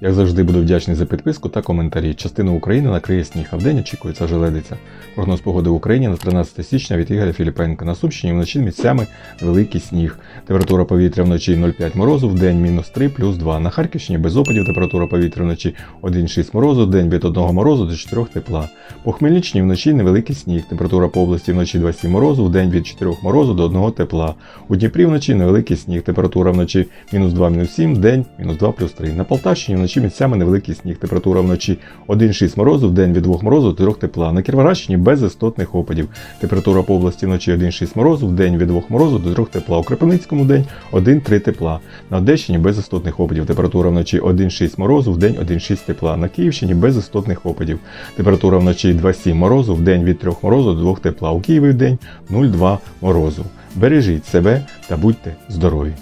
Як завжди, буду вдячний за підписку та коментарі. Частину України накриє сніг, а вдень очікується желедиця. Прогноз погоди в Україні на 13 січня від Ігоря Філіпенка. На Сумщині вночі місцями великий сніг. Температура повітря вночі 0,5 морозу, в день мінус 3, плюс 2. На Харківщині без опадів температура повітря вночі 1,6 морозу, в день від 1 морозу до 4 тепла. По Хмельниччині вночі невеликий сніг. Температура по області вночі 2,7 морозу, в день від 4 морозу до 1 тепла. У Дніпрі вночі невеликий сніг. Температура вночі мінус 2, мінус 7, в день мінус 2, плюс 3. На Полтавщині вночі місцями невеликий сніг. Температура вночі 1,6 морозу, в день від 2 морозу до 3 тепла. На Кіровоградщині без істотних опадів. Температура по області вночі 1,6 морозу, в день від 2 морозу до 3 тепла. У Кропивницькому день 1-3 тепла. На Одещині без істотних опадів. Температура вночі 1,6 морозу, в день 1,6 тепла. На Київщині без істотних опадів. Температура вночі 2,7 морозу, в день від 3 морозу до 2 тепла. У Києві в день 0,2 морозу. Бережіть себе та будьте здорові!